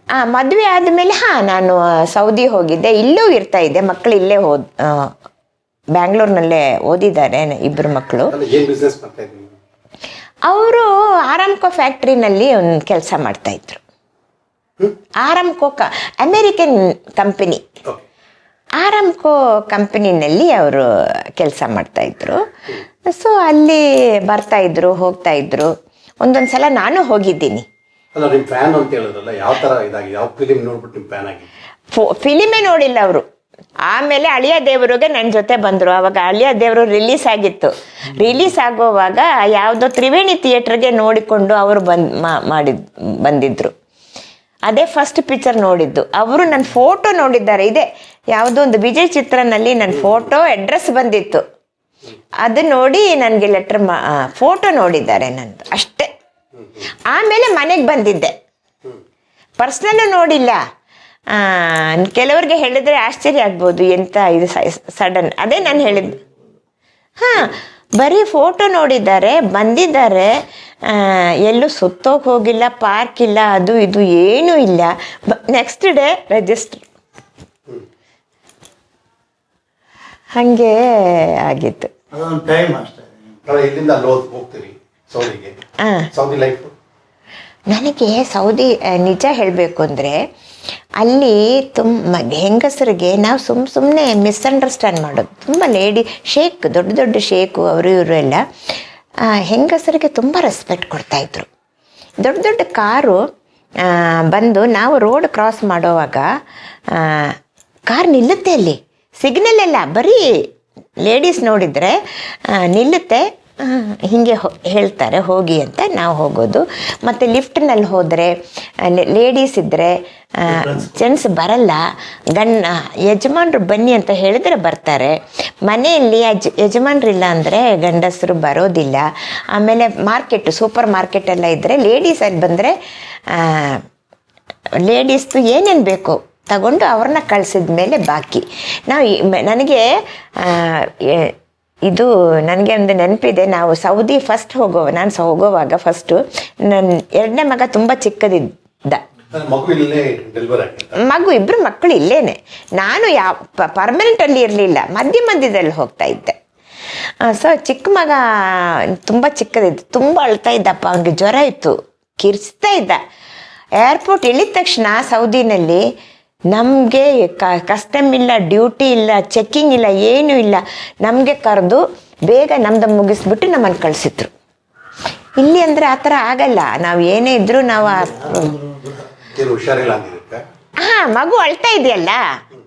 Speaker 2: ಆ ಮದುವೆ ಆದಮೇಲೆ ಹಾಂ ನಾನು ಸೌದಿ ಹೋಗಿದ್ದೆ. ಇಲ್ಲೂ ಇರ್ತಾ ಇದ್ದೆ. ಮಕ್ಕಳು ಇಲ್ಲೇ ಹೋದ್ ಬ್ಯಾಂಗ್ಳೂರ್ನಲ್ಲೇ ಓದಿದ್ದಾರೆ ಇಬ್ಬರು ಮಕ್ಕಳು
Speaker 1: ಅವರು ಆರಾಮ್ ಕೋ
Speaker 2: ಅವರು ಆರಾಮ್ಕೋ ಫ್ಯಾಕ್ಟ್ರಿನಲ್ಲಿ ಒಂದು ಕೆಲಸ ಮಾಡ್ತಾ ಇದ್ರು. ಆರಾಮ್ಕೋ ಕ ಅಮೇರಿಕನ್ ಕಂಪನಿ.
Speaker 1: ಆರಾಮ್
Speaker 2: ಆರಾಮ್ಕೋ ಕಂಪನಿನಲ್ಲಿ ಅವರು ಕೆಲಸ ಮಾಡ್ತಾ ಇದ್ರು. ಸೊ ಅಲ್ಲಿ ಬರ್ತಾ ಇದ್ರು ಹೋಗ್ತಾ ಇದ್ರು. ಒಂದೊಂದು ಸಲ ನಾನು ಹೋಗಿದ್ದೀನಿ.
Speaker 1: ಅಲ್ಲ, ನಿಮ್ ಫ್ಯಾನ್ ಅಂತ ಹೇಳಿದ್ರಲ್ಲ, ಯಾವ ತರ ಇದಾಗಿ, ಯಾವ ನೋಡ್ಬಿಟ್ಟು ಫ್ಯಾನ್ ಆಗಿ?
Speaker 2: ಫಿಲಿಮೇ ನೋಡಿಲ್ಲ ಅವರು. ಆಮೇಲೆ ಅಳಿಯ ದೇವರಿಗೆ ನನ್ನ ಜೊತೆ ಬಂದರು. ಅವಾಗ ಅಳಿಯ ದೇವರು ರಿಲೀಸ್ ಆಗಿತ್ತು. ರಿಲೀಸ್ ಆಗುವಾಗ ಯಾವುದೋ ತ್ರಿವೇಣಿ ಥಿಯೇಟ್ರಿಗೆ ನೋಡಿಕೊಂಡು ಅವರು ಬಂದ್ ಮಾಡಿದ್, ಬಂದಿದ್ರು. ಅದೇ ಫಸ್ಟ್ ಪಿಕ್ಚರ್ ನೋಡಿದ್ದು. ಅವರು ನನ್ನ ಫೋಟೋ ನೋಡಿದ್ದಾರೆ. ಇದೆ ಯಾವುದೋ ಒಂದು ವಿಜಯ್ ಚಿತ್ರನಲ್ಲಿ ನನ್ನ ಫೋಟೋ ಅಡ್ರೆಸ್ ಬಂದಿತ್ತು. ಅದು ನೋಡಿ ನನಗೆ ಲೆಟ್ರ್ ಮಾ ಫೋಟೋ ನೋಡಿದ್ದಾರೆ ನಂದು. ಅಷ್ಟೇ. ಆಮೇಲೆ ಮನೆಗೆ ಬಂದಿದ್ದೆ. ಪರ್ಸ್ನಲ್ಲೂ ನೋಡಿಲ್ಲ. ಕೆಲವ್ರಿಗೆ ಹೇಳಿದ್ರೆ ಆಶ್ಚರ್ಯ ಆಗ್ಬೋದು ಎಂತ ಇದು ಸಡನ್. ಅದೇ ನಾನು ಹೇಳಿದ್ದು ಹಾಂ, ಬರೀ ಫೋಟೋ ನೋಡಿದ್ದಾರೆ, ಬಂದಿದ್ದಾರೆ. ಎಲ್ಲೂ ಸುತ್ತೋಗಿ ಹೋಗಿಲ್ಲ, ಪಾರ್ಕ್ ಇಲ್ಲ, ಅದು ಇದು ಏನೂ ಇಲ್ಲ. Next day register. ಹಾಗೆ ಆಗಿತ್ತು.
Speaker 1: ಸೌದಿ ಲೈಫ್
Speaker 2: ನನಗೆ ಸೌದಿ ನಿಜ ಹೇಳಬೇಕು ಅಂದರೆ ಅಲ್ಲಿ ತುಂಬ ಹೆಂಗಸರಿಗೆ ನಾವು ಸುಮ್ ಸುಮ್ಮನೆ ಮಿಸ್ಅಂಡರ್ಸ್ಟ್ಯಾಂಡ್ ಮಾಡೋದು. ತುಂಬ ಲೇಡಿ ಶೇಕ್ ದೊಡ್ಡ ದೊಡ್ಡ ಶೇಕು ಅವರು ಇವರು ಎಲ್ಲ ಹೆಂಗಸರಿಗೆ ತುಂಬ ರೆಸ್ಪೆಕ್ಟ್ ಕೊಡ್ತಾಯಿದ್ರು ದೊಡ್ಡ ದೊಡ್ಡ ಕಾರು ಬಂದು ನಾವು ರೋಡ್ ಕ್ರಾಸ್ ಮಾಡೋವಾಗ ಕಾರ್ ನಿಲ್ಲುತ್ತೆ ಅಲ್ಲಿ. ಸಿಗ್ನಲ್ ಎಲ್ಲ ಬರೀ ಲೇಡೀಸ್ ನೋಡಿದರೆ ನಿಲ್ಲುತ್ತೆ. ಹೀಗೆ ಹೇಳ್ತಾರೆ ಹೋಗಿ ಅಂತ ನಾವು ಹೋಗೋದು. ಮತ್ತು ಲಿಫ್ಟ್ನಲ್ಲಿ ಹೋದರೆ ಲೇಡೀಸ್ ಇದ್ದರೆ ಜೆಂಟ್ಸ್ ಬರಲ್ಲ. ಗಂಡ ಯಜಮಾನ್ರು ಬನ್ನಿ ಅಂತ ಹೇಳಿದ್ರೆ ಬರ್ತಾರೆ. ಮನೆಯಲ್ಲಿ ಯಜ ಯಜಮಾನ್ರಿಲ್ಲ ಅಂದರೆ ಗಂಡಸರು ಬರೋದಿಲ್ಲ. ಆಮೇಲೆ ಮಾರ್ಕೆಟ್ ಸೂಪರ್ ಮಾರ್ಕೆಟ್ ಎಲ್ಲ ಇದ್ದರೆ ಲೇಡೀಸ್ ಅಲ್ಲಿ ಬಂದರೆ ಲೇಡೀಸ್ದು ಏನೇನು ಬೇಕು ತಗೊಂಡು ಅವ್ರನ್ನ ಕಳಿಸಿದ ಮೇಲೆ ಬಾಕಿ. ನಾವು ನನಗೆ ಇದು ನನಗೆ ಒಂದು ನೆನಪಿದೆ. ನಾವು ಸೌದಿ ಫಸ್ಟ್ ಹೋಗೋ ನಾನು ಹೋಗೋವಾಗ ಫಸ್ಟು ನನ್ನ ಎರಡನೇ ಮಗ ತುಂಬ ಚಿಕ್ಕದಿದ್ದ.
Speaker 1: ಮಗು
Speaker 2: ಇಬ್ಬರು ಮಕ್ಕಳು ಇಲ್ಲೇನೆ. ನಾನು ಯಾವ ಪರ್ಮನೆಂಟಲ್ಲಿ ಇರಲಿಲ್ಲ. ಮಧ್ಯ ಮಧ್ಯದಲ್ಲಿ ಹೋಗ್ತಾ ಇದ್ದೆ. ಸೊ ಚಿಕ್ಕ ಮಗ ತುಂಬ ಚಿಕ್ಕದಿತ್ತು ತುಂಬ ಅಳ್ತಾ ಇದ್ದಪ್ಪ. ಅವನಿಗೆ ಜ್ವರ ಇತ್ತು. ಕಿರ್ಚ್ತಾ ಇದ್ದ. ಏರ್ಪೋರ್ಟ್ ಇಳಿದ ತಕ್ಷಣ ಸೌದಿನಲ್ಲಿ ನಮಗೆ ಕಸ್ಟಮ್ ಇಲ್ಲ ಡ್ಯೂಟಿ ಇಲ್ಲ ಚೆಕ್ಕಿಂಗ್ ಇಲ್ಲ ಏನೂ ಇಲ್ಲ. ನಮಗೆ ಕರೆದು ಬೇಗ ನಮ್ದು ಮುಗಿಸ್ಬಿಟ್ಟು ನಮ್ಮನ್ನು ಕಳಿಸಿದ್ರು. ಇಲ್ಲಿ ಅಂದರೆ ಆ ಥರ ಆಗಲ್ಲ. ನಾವು ಏನೇ ಇದ್ದರೂ ನಾವು ಹಾಂ ಮಗು ಅಳ್ತಾ ಇದೆಯಲ್ಲ?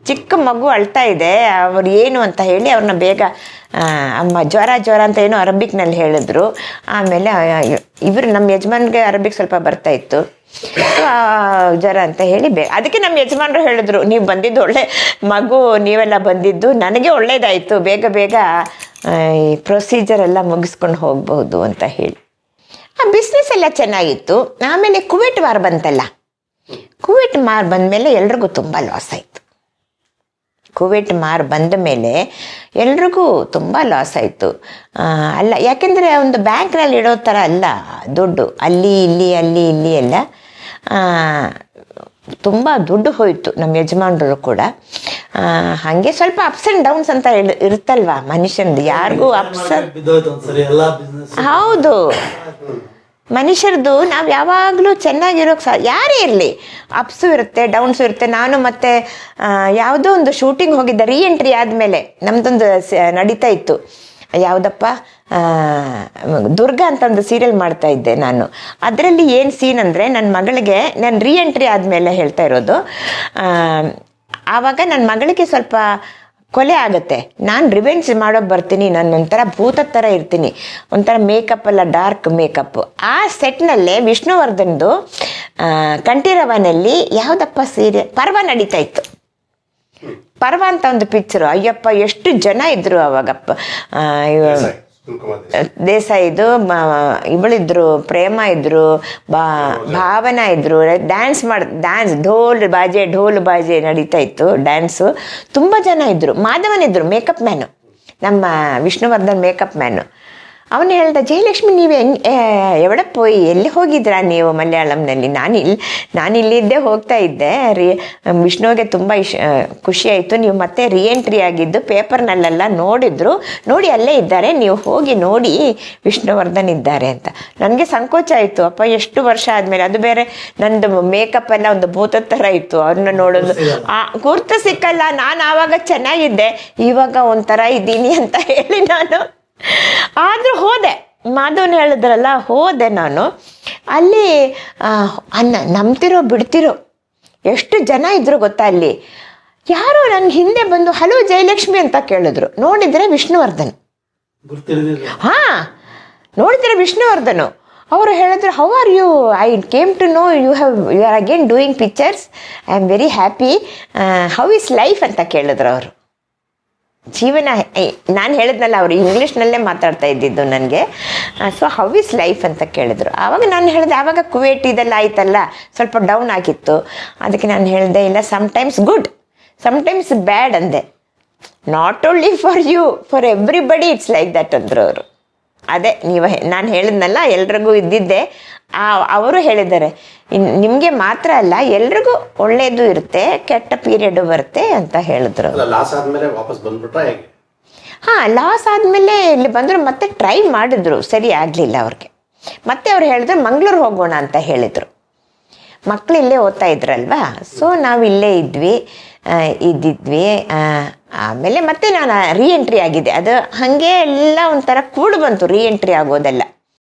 Speaker 2: ಚಿಕ್ಕ ಮಗು ಅಳ್ತಾ ಇದೆ. ಅವ್ರು ಏನು ಅಂತ ಹೇಳಿ ಅವ್ರನ್ನ ಬೇಗ ಅಮ್ಮ ಜ್ವರ ಜ್ವರ ಅಂತ ಏನೋ ಅರಬಿಕ್ನಲ್ಲಿ ಹೇಳಿದ್ರು. ಆಮೇಲೆ ಇವರು ನಮ್ಮ ಯಜಮಾನ್ಗೆ ಅರಬಿಕ್ ಸ್ವಲ್ಪ ಬರ್ತಾ ಇತ್ತು. ಜ್ವರ ಅಂತ ಹೇಳಿ ಬೇ, ಅದಕ್ಕೆ ನಮ್ಮ ಯಜಮಾನರು ಹೇಳಿದ್ರು, ನೀವು ಬಂದಿದ್ದು ಒಳ್ಳೆ ಮಗು, ನೀವೆಲ್ಲ ಬಂದಿದ್ದು ನನಗೆ ಒಳ್ಳೇದಾಯಿತು, ಬೇಗ ಬೇಗ ಈ ಪ್ರೊಸೀಜರ್ ಎಲ್ಲ ಮುಗಿಸ್ಕೊಂಡು ಹೋಗ್ಬಹುದು ಅಂತ ಹೇಳಿ. ಆ ಬಿಸ್ನೆಸ್ ಎಲ್ಲ ಚೆನ್ನಾಗಿತ್ತು. ಆಮೇಲೆ ಕುವೆಟ್ ವಾರ ಬಂತಲ್ಲ. ಕುವೆಟ್ ಮಾರ್ ಬಂದಮೇಲೆ ಎಲ್ರಿಗೂ ತುಂಬ ಲಾಸ್ ಆಯಿತು. ಕುವೆಟ್ ಮಾರ್ ಬಂದ ಮೇಲೆ ಎಲ್ರಿಗೂ ತುಂಬ ಲಾಸ್ ಆಯಿತು. ಅಲ್ಲ ಯಾಕೆಂದರೆ ಒಂದು ಬ್ಯಾಂಕ್ನಲ್ಲಿ ಇಡೋ ಥರ ಅಲ್ಲ ದುಡ್ಡು. ಅಲ್ಲಿ ಇಲ್ಲಿ ಅಲ್ಲಿ ಇಲ್ಲಿ ಎಲ್ಲ ತುಂಬ ದುಡ್ಡು ಹೋಯಿತು ನಮ್ಮ ಯಜಮಾನರು ಕೂಡ. ಹಾಗೆ ಸ್ವಲ್ಪ ಅಪ್ಸ್ ಆ್ಯಂಡ್ ಡೌನ್ಸ್ ಅಂತ ಇರ್- ಇರುತ್ತಲ್ವಾ ಮನುಷ್ಯನದು ಯಾರಿಗೂ ಅಪ್ಸ್ ಹೌದು. ಮನುಷ್ಯರದು ನಾವು ಯಾವಾಗಲೂ ಚೆನ್ನಾಗಿರೋಕೆ ಸಾ ಯಾರೇ ಇರಲಿ ಅಪ್ಸು ಇರುತ್ತೆ ಡೌನ್ಸು ಇರುತ್ತೆ. ನಾನು ಮತ್ತೆ ಯಾವುದೋ ಒಂದು ಶೂಟಿಂಗ್ ಹೋಗಿದ್ದೆ ರೀಎಂಟ್ರಿ ಆದಮೇಲೆ ನಮ್ಮದೊಂದು ನಡೀತಾ ಇತ್ತು. ಯಾವುದಪ್ಪ? ದುರ್ಗಾ ಅಂತ ಒಂದು ಸೀರಿಯಲ್ ಮಾಡ್ತಾ ಇದ್ದೆ ನಾನು. ಅದರಲ್ಲಿ ಏನು ಸೀನ್ ಅಂದರೆ ನನ್ನ ಮಗಳಿಗೆ, ನಾನು ರೀಎಂಟ್ರಿ ಆದಮೇಲೆ ಹೇಳ್ತಾ ಇರೋದು. ಆವಾಗ ನನ್ನ ಮಗಳಿಗೆ ಸ್ವಲ್ಪ ಕೊಲೆ ಆಗುತ್ತೆ. ನಾನು ರಿವೆಂಜ್ ಮಾಡೋಕೆ ಬರ್ತೀನಿ, ನಾನು ಒಂಥರ ಭೂತ ಥರ ಇರ್ತೀನಿ. ಒಂಥರ ಮೇಕಪ್ ಅಲ್ಲ ಡಾರ್ಕ್ ಮೇಕಪ್ ಆ ಸೆಟ್ನಲ್ಲೇ ವಿಷ್ಣುವರ್ಧನ್ದು ಕಂಠೀರವನಲ್ಲಿ ಯಾವುದಪ್ಪ ಸೀರೆ ಪರ್ವ ನಡೀತಾ ಇತ್ತು. ಪರ್ವ ಅಂತ ಒಂದು ಪಿಕ್ಚರು ಅಯ್ಯಪ್ಪ, ಎಷ್ಟು ಜನ ಇದ್ರು ಅವಾಗಪ್ಪ. ದೇಸಾಯಿದು ಇವಳಿದ್ರು ಪ್ರೇಮ ಇದ್ರು ಬಾ ಭಾವನಾ ಇದ್ರು ಡ್ಯಾನ್ಸ್ ಮಾಡ್ ಡ್ಯಾನ್ಸ್ ಢೋಲ್ ಬಾಜೆ ಢೋಲ್ ಬಾಜೆ ನಡೀತಾ ಇತ್ತು ಡ್ಯಾನ್ಸು ತುಂಬ ಜನ ಇದ್ರು ಮಾಧವನ್ ಇದ್ರು ಮೇಕಪ್ ಮ್ಯಾನು ನಮ್ಮ ವಿಷ್ಣುವರ್ಧನ್ ಮೇಕಪ್ ಮ್ಯಾನು ಅವನು ಹೇಳ್ದ ಜಯಲಕ್ಷ್ಮಿ ನೀವು ಹೆಂಗ್ ಎವಡ ಪೋಯಿ ಎಲ್ಲಿ ಹೋಗಿದ್ರಾ ನೀವು ಮಲಯಾಳಂನಲ್ಲಿ? ನಾನು ಇಲ್ಲಿ ನಾನು ಇಲ್ಲಿದ್ದೇ ಹೋಗ್ತಾ ಇದ್ದೆ. ರೀ ವಿಷ್ಣುವಿಗೆ ತುಂಬ ಇಶ್ ಖುಷಿ ಆಯಿತು. ನೀವು ಮತ್ತೆ ರಿಎಂಟ್ರಿ ಆಗಿದ್ದು ಪೇಪರ್ನಲ್ಲೆಲ್ಲ ನೋಡಿದ್ರು. ನೋಡಿ ಅಲ್ಲೇ ಇದ್ದಾರೆ. ನೀವು ಹೋಗಿ ನೋಡಿ ವಿಷ್ಣುವರ್ಧನ್ ಇದ್ದಾರೆ ಅಂತ. ನನಗೆ ಸಂಕೋಚ ಆಯಿತು. ಅಪ್ಪ ಎಷ್ಟು ವರ್ಷ ಆದಮೇಲೆ ಅದು ಬೇರೆ ನಂದು ಮೇಕಪ್ ಎಲ್ಲ ಒಂದು ಭೂತದ ಥರ ಇತ್ತು. ಅವ್ರನ್ನ ನೋಡೋದು ಆ ಗುರ್ತು ಸಿಕ್ಕಲ್ಲ. ನಾನು ಆವಾಗ ಚೆನ್ನಾಗಿದ್ದೆ. ಇವಾಗ ಒಂಥರ ಇದ್ದೀನಿ ಅಂತ ಹೇಳಿ ನಾನು ಆದರೂ ಹೋದೆ. ಮಾಧವನ್ ಹೇಳಿದ್ರಲ್ಲ ಹೋದೆ ನಾನು. ಅಲ್ಲಿ ಅನ್ನ ನಂಬ್ತಿರೋ ಬಿಡ್ತಿರೋ ಎಷ್ಟು ಜನ ಇದ್ರು ಗೊತ್ತಾ ಅಲ್ಲಿ? ಯಾರೋ ನನ್ನ ಹಿಂದೆ ಬಂದು ಹಲೋ ಜಯಲಕ್ಷ್ಮಿ ಅಂತ ಕೇಳಿದ್ರು. ನೋಡಿದ್ರೆ ವಿಷ್ಣುವರ್ಧನ್. ಹಾ ನೋಡಿದ್ರೆ ವಿಷ್ಣುವರ್ಧನು. ಅವರು ಹೇಳಿದ್ರು how are you I came to know you have you are again doing pictures I am very happy how is life ಅಂತ ಕೇಳಿದ್ರು ಅವರು. ಜೀವನ ನಾನು ಹೇಳಿದ್ನಲ್ಲ, ಅವರು ಇಂಗ್ಲೀಷ್ನಲ್ಲೇ ಮಾತಾಡ್ತಾ ಇದ್ದಿದ್ದು ನನಗೆ. ಸೊ ಹೌ ಇಸ್ ಲೈಫ್ ಅಂತ ಕೇಳಿದ್ರು. ಆವಾಗ ನಾನು ಹೇಳಿದೆ, ಆವಾಗ ಕುವೇಟ್ ಇದೆಲ್ಲ ಆಯ್ತಲ್ಲ, ಸ್ವಲ್ಪ ಡೌನ್ ಆಗಿತ್ತು. ಅದಕ್ಕೆ ನಾನು ಹೇಳಿದೆ, ಇಲ್ಲ ಸಮ್ಟೈಮ್ಸ್ ಗುಡ್ ಸಮ್ಟೈಮ್ಸ್ ಬ್ಯಾಡ್ ಅಂದೆ. Not only for you for everybody it's like that ಅಂದರು ಅವರು. ಅದೇ ನೀವು ನಾನು ಹೇಳಿದ್ನಲ್ಲ ಎಲ್ರಿಗೂ ಇದ್ದಿದ್ದೆ. ಆ ಅವರು ಹೇಳಿದ್ದಾರೆ ನಿಮಗೆ ಮಾತ್ರ ಅಲ್ಲ ಎಲ್ರಿಗೂ ಒಳ್ಳೆಯದು ಇರುತ್ತೆ ಕೆಟ್ಟ ಪೀರಿಯಡ್ ಬರುತ್ತೆ ಅಂತ ಹೇಳಿದ್ರು. ಹಾ ಲಾಸ್ ಆದ್ಮೇಲೆ ಇಲ್ಲಿ ಬಂದರು ಮತ್ತೆ ಟ್ರೈ ಮಾಡಿದ್ರು ಸರಿ ಆಗ್ಲಿಲ್ಲ ಅವ್ರಿಗೆ. ಮತ್ತೆ ಅವ್ರು ಹೇಳಿದ್ರು ಮಂಗಳೂರು ಹೋಗೋಣ ಅಂತ ಹೇಳಿದ್ರು. ಮಕ್ಕಳು ಇಲ್ಲೇ ಓದ್ತಾ ಇದ್ರಲ್ವಾ? ಸೊ ನಾವು ಇಲ್ಲೇ ಇದ್ವಿ. ಇದ್ದಿದ್ವಿ. ಆಮೇಲೆ ಮತ್ತೆ ನಾನು ರೀಎಂಟ್ರಿ ಆಗಿದ್ದೆ ಆಗಿದೆ. ಅದು ಹಾಗೆ ಎಲ್ಲ ಒಂಥರ ಕೂಡು ಬಂತು. ರೀಎಂಟ್ರಿ ಆಗೋದೆಲ್ಲ.